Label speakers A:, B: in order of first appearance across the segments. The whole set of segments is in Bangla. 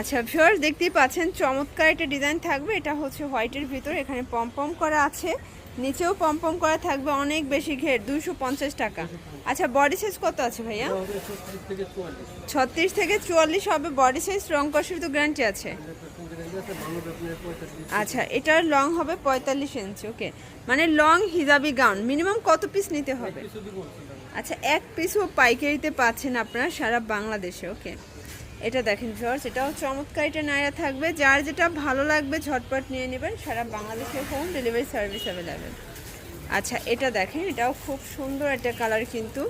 A: আচ্ছা ভিউয়ার্স দেখতেই পাচ্ছেন, চমৎকার একটা ডিজাইন থাকবে। এটা হচ্ছে হোয়াইটের ভিতর, এখানে পমপম করা আছে। নিচেও পমপম করা থাকবে, অনেক বেশি ঘের দুশো পঞ্চাশ টাকা। আচ্ছা বডি সাইজ কত আছে ভাইয়া?
B: ছত্রিশ থেকে চুয়াল্লিশ
A: হবে বডি সাইজ রং কষের তো গ্যারান্টি আছে। আচ্ছা এটার লং হবে পঁয়তাল্লিশ ইঞ্চি ওকে মানে লং হিজাবি গাউন মিনিমাম কত পিস নিতে হবে? আচ্ছা এক পিসও পাইকারিতে পাচ্ছেন আপনারা সারা বাংলাদেশে ওকে এটা দেখেন ভিউয়ার্স এটাও চমৎকার, এটা নাইরা থাকবে। যার যেটা ভালো লাগবে, ঝটপট নিয়ে নেবেন। সারা বাংলাদেশে হোম ডেলিভারি সার্ভিস অ্যাভেলেবেল আচ্ছা এটা দেখেন, এটাও খুব সুন্দর একটা কালার কিন্তু।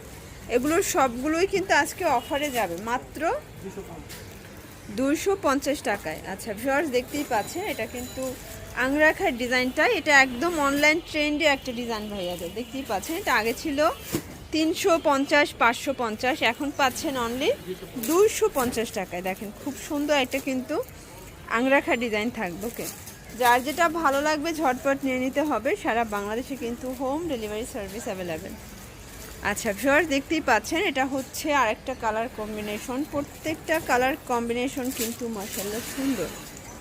A: এগুলোর সবগুলোই কিন্তু আজকে অফারে যাবে। মাত্র
B: দুশো পঞ্চাশ
A: টাকায়। আচ্ছা ভিউয়ার্স দেখতেই পাচ্ছেন, এটা কিন্তু আংরাখার ডিজাইনটা এটা একদম অনলাইন ট্রেন্ডে একটা ডিজাইন ভাইয়াদের দেখতেই পাচ্ছেন। এটা আগে ছিল তিনশো পঞ্চাশ, পাঁচশো পঞ্চাশ, এখন পাচ্ছেন অনলি দুইশো পঞ্চাশ টাকায়। দেখেন, খুব সুন্দর একটা কিন্তু আংরাখা ডিজাইন থাকবে ওকে যার যেটা ভালো লাগবে ঝটপট নিয়ে নিতে হবে, সারা বাংলাদেশে কিন্তু হোম ডেলিভারি সার্ভিস অ্যাভেলেবেল আচ্ছা ভিউয়ার্স দেখতেই পাচ্ছেন, এটা হচ্ছে আরেকটা কালার কম্বিনেশন প্রত্যেকটা কালার কম্বিনেশন কিন্তু মার্শাল্লাহ সুন্দর।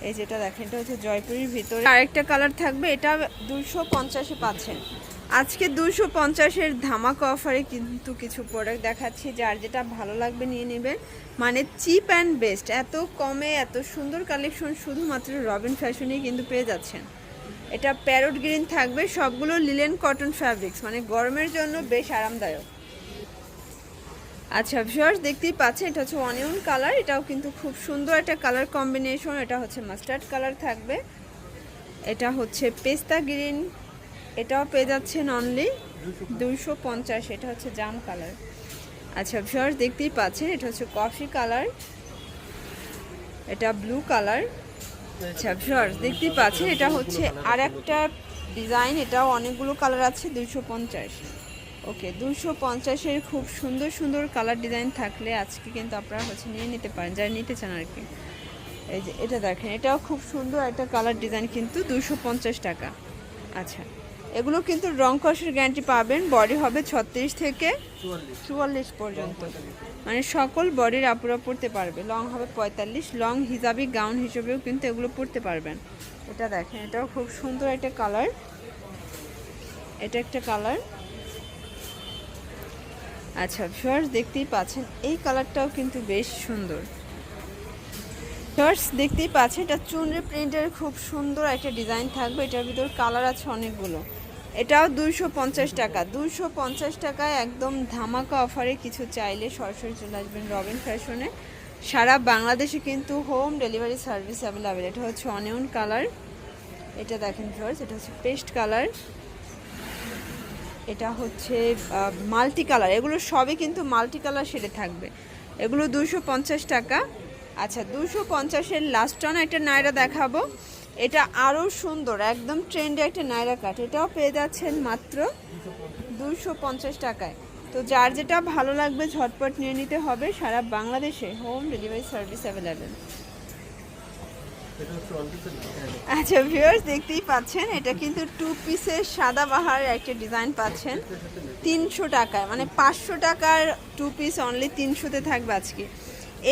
A: এই যেটা দেখেন, এটা হচ্ছে জয়পুরের ভিতরে। আরেকটা কালার থাকবে, এটা দুশো পঞ্চাশে পাচ্ছেন। আজকে দুশো পঞ্চাশের ধামাকা অফারে কিন্তু কিছু প্রোডাক্ট দেখাচ্ছি, যার যেটা ভালো লাগবে নিয়ে নেবেন। মানে চিপ অ্যান্ড বেস্ট এত কমে, এত সুন্দর কালেকশন শুধুমাত্র রবিন ফ্যাশনেই কিন্তু পেয়ে যাচ্ছেন। এটা প্যারোট গ্রিন থাকবে, সবগুলো লিলেন কটন ফ্যাব্রিক্স মানে গরমের জন্য বেশ আরামদায়ক। আচ্ছা ভিউয়ার্স দেখতেই পাচ্ছেন, এটা হচ্ছে অনিয়ন কালার এটাও কিন্তু খুব সুন্দর একটা কালার কম্বিনেশন এটা হচ্ছে মাস্টার্ড কালার থাকবে। এটা হচ্ছে পেস্তা গ্রিন এটাও পেয়ে যাচ্ছেন অনলি দুইশো পঞ্চাশ, এটা হচ্ছে জাম কালার আচ্ছা ভিউয়ার্স দেখতেই পাচ্ছেন, এটা হচ্ছে কফি কালার এটা ব্লু কালার আচ্ছা ভিউয়ার্স দেখতেই পাচ্ছেন, এটা হচ্ছে আর একটা ডিজাইন এটাও অনেকগুলো কালার আছে, দুইশো পঞ্চাশ। ওকে দুশো পঞ্চাশের খুব সুন্দর সুন্দর কালার ডিজাইন থাকলে আজকে কিন্তু আপনারা হচ্ছে নিয়ে নিতে পারেন, যারা নিতে চান আর কি। এই যে, এটা দেখেন, এটাও খুব সুন্দর একটা কালার ডিজাইন কিন্তু দুশো টাকা। আচ্ছা। এগুলো কিন্তু রং কষের গ্যারান্টি পাবেন। বডি হবে ছত্রিশ থেকে
B: চুয়াল্লিশ।
A: পর্যন্ত। মানে সকল বডির আপুরা পড়তে পারবে। লং হবে পঁয়তাল্লিশ। লং হিজাবি গাউন হিসেবেও কিন্তু এগুলো পড়তে পারবেন। এটা দেখেন এটাও খুব সুন্দর একটা কালার এটা একটা কালার আচ্ছা ফার্স দেখতেই পাচ্ছেন এই কালারটাও কিন্তু বেশ সুন্দর। ফার্স দেখতেই পাচ্ছেন, এটা চুনরি প্রিন্টের খুব সুন্দর একটা ডিজাইন থাকবে, এটার ভিতর কালার আছে অনেকগুলো। এটাও দুইশো পঞ্চাশ টাকা, দুইশো পঞ্চাশ টাকায় একদম ধামাকা অফারে কিছু চাইলে সরাসরি চলে আসবেন রবিন ফ্যাশনে সারা বাংলাদেশে কিন্তু হোম ডেলিভারি সার্ভিস অ্যাভেলেবেল এটা হচ্ছে অনিয়ন কালার। এটা দেখেন ফার্স এটা হচ্ছে পেস্ট কালার। এটা হচ্ছে মাল্টি কালার, এগুলো সবই কিন্তু মাল্টি কালার শেডে থাকবে। এগুলো পঞ্চাশ টাকা। আচ্ছা দুশো পঞ্চাশের লাস্ট অন একটা নায়রা দেখাবো। এটা আরও সুন্দর, একদম ট্রেন্ডে একটা নায়রা কাট এটাও পেয়ে যাচ্ছেন মাত্র দুশো পঞ্চাশ টাকায়। তো যার যেটা ভালো লাগবে ঝটপট নিয়ে নিতে হবে, সারা বাংলাদেশে হোম ডেলিভারি সার্ভিস অ্যাভেলেবেল আচ্ছা ভিউয়ার্স দেখতেই পাচ্ছেন, এটা কিন্তু টু পিসের সাদা বাহারের একটা ডিজাইন পাচ্ছেন। তিনশো টাকায় মানে পাঁচশো টাকার টু পিস অনলি তিনশোতে থাকবে আজকে।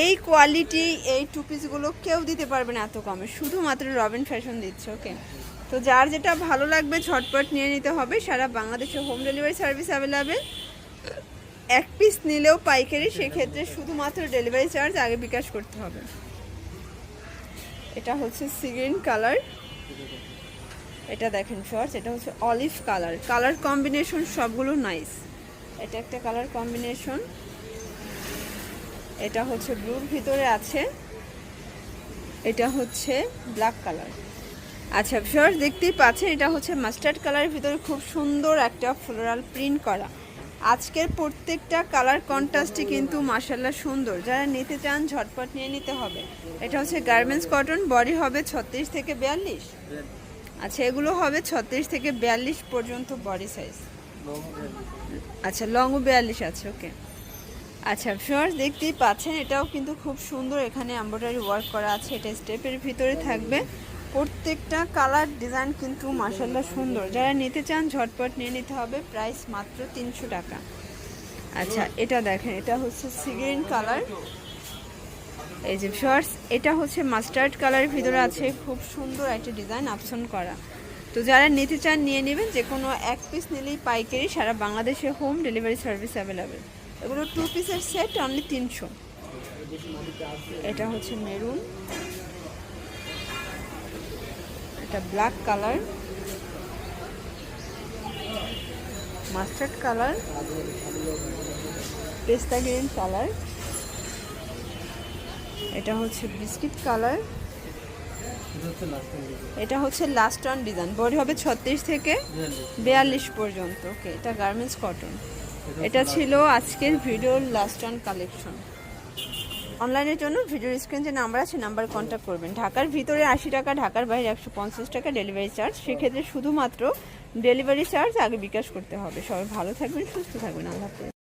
A: এই কোয়ালিটি এই টু পিসগুলো কেউ দিতে পারবে না এত কমে। শুধুমাত্র রবিন ফ্যাশন দিচ্ছে ওকে তো যার যেটা ভালো লাগবে ঝটপট নিয়ে নিতে হবে। সারা বাংলাদেশে হোম ডেলিভারি সার্ভিস অ্যাভেলেবেল এক পিস নিলেও পাইকারি, সেক্ষেত্রে শুধুমাত্র ডেলিভারি চার্জ আগে বিকাশ করতে হবে। এটা হচ্ছে সিগ্রিন কালার এটা দেখেন শর্টস এটা হচ্ছে অলিভ কালার কালার কম্বিনেশন সবগুলো নাইস এটা একটা কালার কম্বিনেশন এটা হচ্ছে ব্লুর ভিতরে আছে। এটা হচ্ছে ব্ল্যাক কালার। আচ্ছা শর্ট দেখতেই পাচ্ছেন, এটা হচ্ছে মাস্টার্ড কালারের ভিতরে খুব সুন্দর একটা ফ্লোরাল প্রিন্ট করা। আজকের প্রত্যেকটা কালার কন্ট্রাস্টই কিন্তু মাসাল্লাহ সুন্দর। যারা নিতে চান, ঝটপট নিয়ে নিতে হবে। এটা হচ্ছে গার্মেন্টস কটন বডি হবে ছত্রিশ থেকে বিয়াল্লিশ। আচ্ছা এগুলো হবে ছত্রিশ থেকে বিয়াল্লিশ পর্যন্ত বডি সাইজ আচ্ছা লংও বিয়াল্লিশ আছে ওকে আচ্ছা ফিওর্স দেখতেই পাচ্ছেন, এটাও কিন্তু খুব সুন্দর। এখানে এম্ব্রয়ডারি ওয়ার্ক করা আছে, এটা স্টেপের ভিতরে থাকবে। প্রত্যেকটা কালার ডিজাইন কিন্তু মাসাল্লাহ সুন্দর। যারা নিতে চান, ঝটপট নিয়ে নিতে হবে। প্রাইস মাত্র তিনশো টাকা। আচ্ছা এটা দেখেন, এটা হচ্ছে সিগ্রিন কালার এই যে শর্টস এটা হচ্ছে মাস্টার্ড কালারের ভিতরে আছে। খুব সুন্দর একটা ডিজাইন অপশন করা। তো যারা নিতে চান, নিয়ে নেবেন। যে কোনো এক পিস নিলেই পাইকারি সারা বাংলাদেশে হোম ডেলিভারি সার্ভিস অ্যাভেলেবেল এগুলো টু পিসের সেট অনলি তিনশো। এটা হচ্ছে মেরুন এটা ব্ল্যাক কালার মাস্টার্ড কালার পেস্তা গ্রিন কালার এটা হচ্ছে বিস্কিট কালার
B: এটা হচ্ছে লাস্ট
A: অন ডিজাইন বডি হবে ছত্রিশ থেকে বিয়াল্লিশ পর্যন্ত। ওকে এটা গার্মেন্টস কটন এটা ছিল আজকের ভিডিওর লাস্ট অন কালেকশন অনলাইনের জন্য ভিডিওর স্ক্রিন যে নাম্বার আছে নাম্বার কন্ট্যাক্ট করবেন। ঢাকার ভিতরে আশি টাকা, ঢাকার বাইরে একশো পঞ্চাশ টাকা ডেলিভারি চার্জ সেক্ষেত্রে শুধুমাত্র ডেলিভারি চার্জ আগে বিকাশ করতে হবে। সবাই ভালো থাকবেন, সুস্থ থাকবেন। আল্লাহ